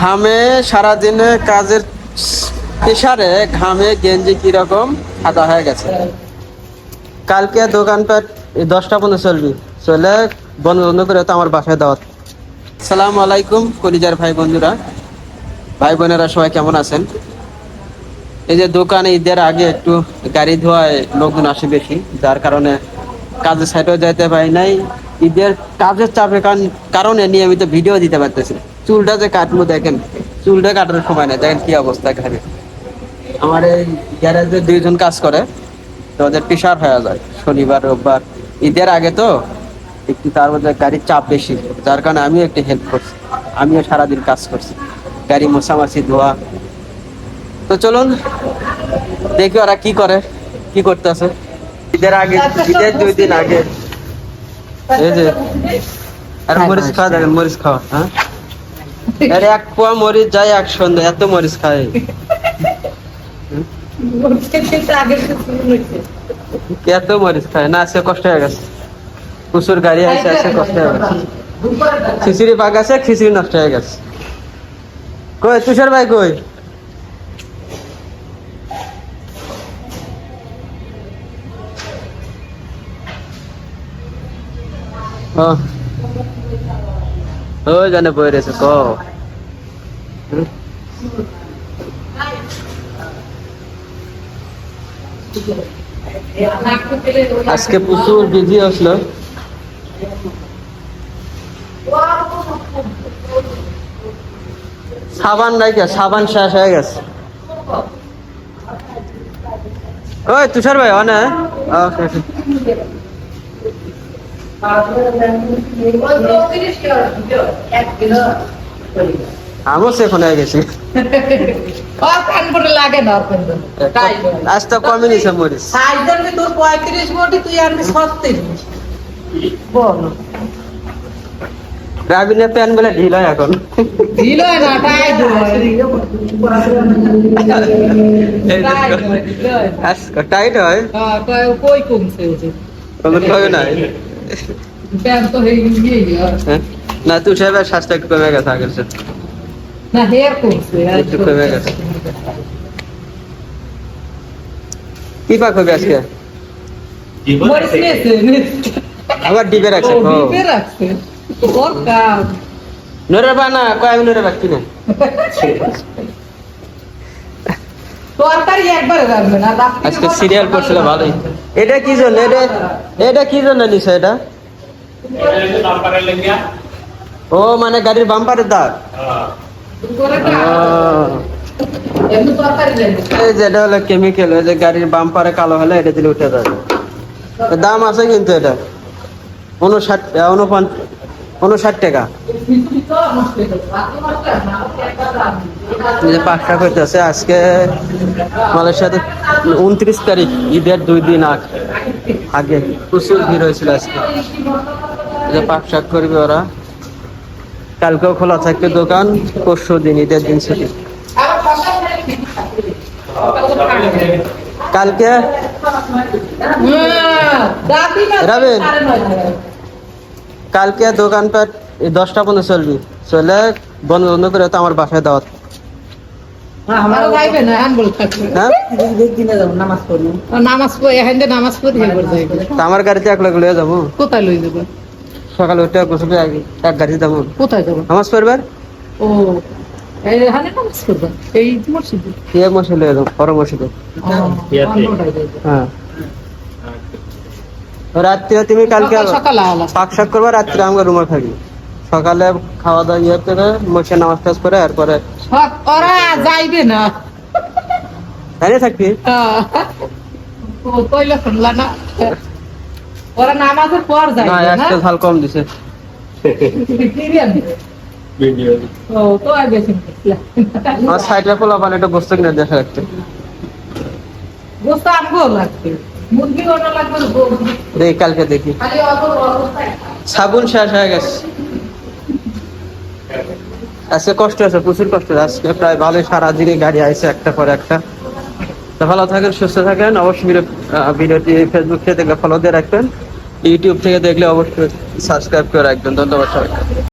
ঘামে সারাদিনে কাজের প্রেশারে ঘামে গেঞ্জি কীরকম সাদা হয়ে গেছে। কালকে দোকানপাট দশটা পর্যন্ত চলবি। চলে বন্ধ বন্ধ করে তো আমার বাসায় দাওয়াত। সালাম আলাইকুম কলিজার ভাই বন্ধুরা। ভাই বোনেরা সবাই কেমন আছেন? এই যে দোকানে ঈদের আগে একটু গাড়ি ধোয়ায় লোকজন আসে বেশি, যার কারণে কাজের সাইডেও যেতে পারি নাই। ঈদের কাজের চাপের কারণে নিয়মিত ভিডিও দিতে পারতেছি চুলটা যে কাটবো দেখেন, চুলটা কাটার সময় নেই দেখেন কি অবস্থা ঘরে আমার এই গ্যারেজে দুইজন কাজ করে তো ওদের প্রেশার হয়ে যায়। শনিবার, রোববার, ঈদের আগে তো একটু তার মধ্যে গাড়ির চাপ বেশি, যার কারণে আমিও একটু হেল্প করছি। আমিও সারাদিন কাজ করছি। গাড়ি মোছামাছি, ধোয়া। তো চলুন, দেখি ওরা কি করে, কি করতেছে। ঈদের আগে, ঈদের দুই দিন আগে এই যে আর মরিচ খাওয়া দেখেন মরিচ খাওয়া হ্যাঁ? আরে এক পোয়া মরিচ যায় এক সন্ধ্যা এত মরিচ খায়। এত মরিচ খায়? না আজকে কষ্ট হয়ে গেছে। প্রচুর গাড়ি আছে আজকে কষ্ট হয়ে গেছে। খিচুড়ি পাক আছে খিচুড়ি নষ্ট হয়ে গেছে। কই তুষার ভাই কই? ওই জানে বই রয়েছে, ক? আজকে প্রচুর বিজি আসলো। সাবান নাই কে সাবান শেষ হয়ে গেছে। ওই তুষার ভাই, অনে? আমও সেখন হয়ে গেছি। লাগে না আজ তো কমই নিছে মরিস তোর পঁয়ত্রিশ কোটি তুই আনবি ছত্রিশ। বল। রাবিনের প্যান বলে ঢিল হয় এখন। না তাই টাইট হয়। কই কমছে ওদের? কখন নাই? হয়ে গিয়ে? না তুষার ভাই শ্বাসটা একটু কমে গেছে আগের। না হেয়ার কমছে একটু কমে গেছে। কি পাক হবে আজকে। আবার রাখছে? ডিপে রাখছে। ওর নরে বা না কয় আমি নরে বাকি না তরকারি একবারে রাখবে না রাত্রি আজকে সিরিয়াল করছিল ভালোই। এটা কি জন্য? এটা এটা কি জন্য নিছে এটা? ও মানে গাড়ির বাম্পারের দাগ। এই যে এটা হলো কেমিক্যাল ওই যে গাড়ির বাম্পারে কালো হলে এটা দিলে উঠে যাবে। দাম আছে কিন্তু এটা। উনষাট উনপঞ্চ উনষাট টাকা। পাঁচটা করতেছে আজকে মালয়েশিয়াতে উনত্রিশ তারিখ ঈদের দুই দিন আগ- আগে প্রচুর ভিড় হয়েছিল আজকে। যে পাক শাক করবে ওরা। কালকেও খোলা থাকবে দোকান পরশু দিন ঈদের দিন ছুটি। কালকে? রাবেন। কালকে দোকানপাট এই দশটা পর্যন্ত চলবি। চলে বন্ধ বন্ধ করে তো আমার বাসায় দাওয়াত। আমারও ভাইবে না হ্যাঁ? আমার গাড়িতে এক লাখ লয়ে যাব। কোথায় লই যাবে? সকালে উঠে গোসল এক- গাড়িতে যাব। কোথায় যাব? নামাজ পড়বার? ও এই মসজিদে? লয়ে যাব বড় মসজিদে হ্যাঁ। রাত্রে তুমি কালকে শাক করবা রাত্রে আমার রুমে থাকবি সকালে খাওয়া দাওয়া ইয়ে করে বসে নামাজ টাজ করে এরপরে ওরা যাইবে না। দাঁড়িয়ে থাকবি? কইলে শুনলা না। ওরা নামাজের পর যাইবে না একটা ঝাল কম দিছে। ও তো আর বেশি সাইডে বস্তু কিনে দেখা রাখতে গোস্ত আমগো লাগবে। দেখি কালকে দেখি। সাবুন শেষ হয়ে গেছে। আজকে কষ্ট আছে প্রচুর কষ্ট। আজকে প্রায় ভালোই সারাদিনে গাড়ি আইছে একটা পর একটা। তো ভালো থাকেন সুস্থ থাকেন। অবশ্যই ভিডিওটি ফেসবুক থেকে দেখলে ফলো দিয়ে রাখবেন। ইউটিউব থেকে দেখলে অবশ্যই সাবস্ক্রাইব করে রাখবেন। ধন্যবাদ সবাই